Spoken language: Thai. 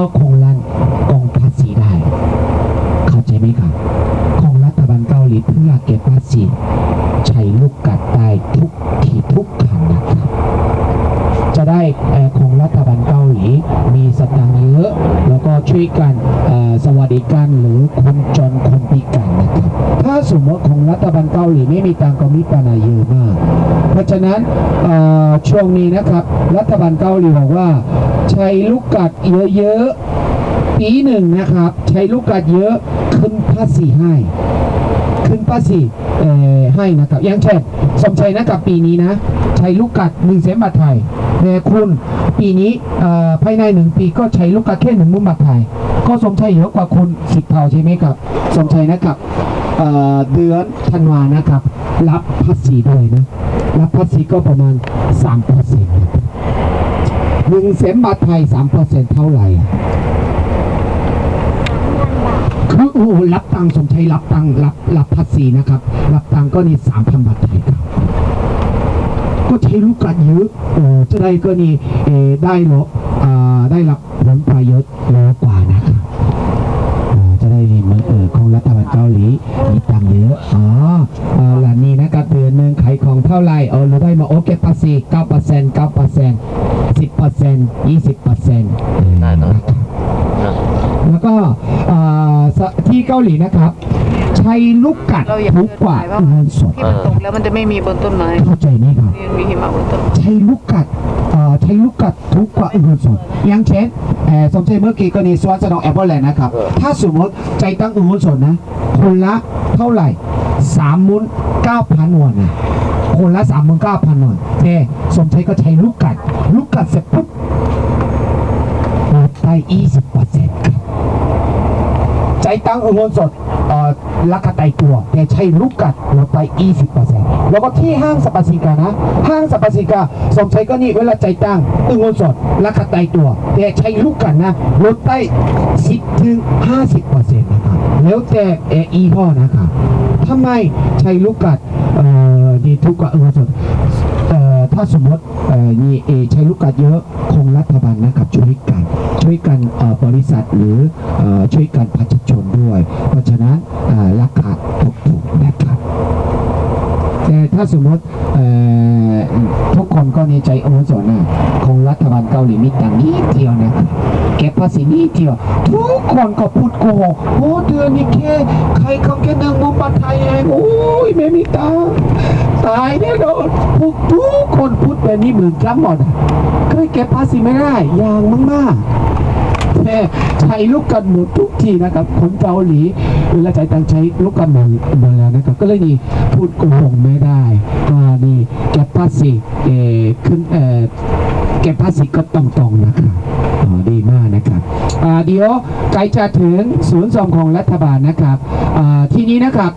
จ้าของร้านกองภาษีได้ เข้าใจไหมครับ ของรัฐบาลเกาหลีเพื่อเก็บภาษีใช้ลูกกัดได้ทุกที่ทุกคันนะครับ จะได้เอ่อ ของรัฐบาลเกาหลี มีสตางเยอะ แล้วก็ช่วยกันสวัสดิการหรือคนจนคนพิการนะครับ ถ้าสมมติของรัฐบาลเกาหลีไม่มีตังก็มีปัญหาเยอะมาก เพราะฉะนั้นช่วงนี้นะครับ รัฐบาลเกาหลีบอกว่าใช้ลูกกัดเยอะๆปีหนึ่งนะครับ ใช้ลูกกัดเยอะขึ้นภาษีให้ ขึ้นภาษี ให้นะครับ อย่างเช่นสมชัยนะครับปีนี้นะใช้ลูกกัดหนึ่งแสนบาทไทยแต่คุณปีนี้ภายในหนึ่งปีก็ใช้ลูกกัดแค่หนึ่งหมื่นบาทไทย ก็สมชัยเยอะกว่าคุณสิบเท่าใช่ไหมครับ สมชัยนะครับเอ่อเดือนธันวานะครับ รับภาษีด้วยนะ รับภาษีก็ประมาณสามเปอร์เซ็นต์หนึ่งแสนบาทไทยสามเปอร์เซ็นต์เท่าไหร่ โอ้รับตังสมชัยรับตังรับรับภาษีนะครับ รับตังก็นี่สามพันบาทไทยครับก็ใช้ลูกกันเยอะโอ้จะได้ก็นี่เอได้หรออ่าได้รับผลประโยชน์เยอะกว่านะครับจะได้เหมือนเออของรัฐบาลเกาหลีมีตังเยอะอ๋อเออหลานนี้นะครับเดือนหนึ่งขายของเท่าไหร่เออรู้ได้มาโอเคภาษีเก้าเปอร์เซ็นต์เก้าเปอร์เซ็นต์สิบเปอร์เซ็นต์ยี่สิบเปอร์เซ็นต์ได้เนอะ แล้วก็อ่าสที่เกาหลีนะครับ ใช้ลูกกัดเราอย่าถูกกว่าเกินไปว่าเงินสดที่มันตกแล้วมันจะไม่มีบนต้นไม้เข้าใจไหมครับนี่มีหิมะบนต้นไม้ใช้ลูกกัดเอ่อใช้ลูกกัดถูกกว่าเงินสดอย่างเช่นเอ่อสมชัยเมื่อกี้ก็นี่สวนสนองแอปเปิลแลนด์นะครับ ถ้าสมมติใจตั้งเงินสดนะคนละเท่าไหร่สามมุนเก้าพันวอนนะคนละสามมุนเก้าพันวอนแต่สมชัยก็ใช้ลูกกัด ลูกกัดเสร็จปุ๊บลดได้ยี่สิบเปอร์เซ็นต์ครับ ใจตังเงินสดเอ่อราคาไตายตัว แต่ใช้ลูกกัดลดไป 20%แล้วก็ที่ห้างสรรพสินค้านะ ห้างสรรพสินค้าสมใช้ก็นี่เวลาใจตั้งเงินสดราคาไตายตัว แต่ใช้ลูกกัดนะลดไป 10ถึง50%นะครับแล้วแต่เอออีห้อนะครับทำไมใช้ลูกกัดดีทุกกว่าเงินสด ถ้าสมมติเอ่อมีเอใช้ลูกกัดเยอะคงรัฐบาลนะครับช่วยกันช่วยกันบริษัทหรืออช่วยกันประชาชนด้วย เพราะฉะนั้นราคาถูกๆนะครับแต่ถ้าสมมติทุกคนก็ในใจโอนสนนะคงรัฐบาลเกาหลีมีตังนิดเดียวนะครับเก็บภาษีนิดเดียว ทุกคนก็พูดโกหกโอ้เดือนนี้แค่ใครเขาแค่หนึ่งมุมบาทไทยเองโอ้ยไม่มีตังค์ ตายแน่นอนพวกทุกคนพูดแบบนี้เหมือนกันหมดเคยเก็บภาษีไม่ได้อย่างมากๆแค่ใช้ลูกกันหมดทุกทีนะครับคนเกาหลีเวลาใช้ตังค์ใช้ลูกกันหมดหมดแล้วนะครับก็เลยนี่พูดโกหกไม่ได้ว่านี่เก็บภาษีเออขึ้นเออเก็บภาษีก็ตรงๆนะครับอ๋อดีมากนะครับอ่าเดี๋ยวใกล้จะถึงศูนย์ส่งของรัฐบาลนะครับอ่าที่นี้นะครับ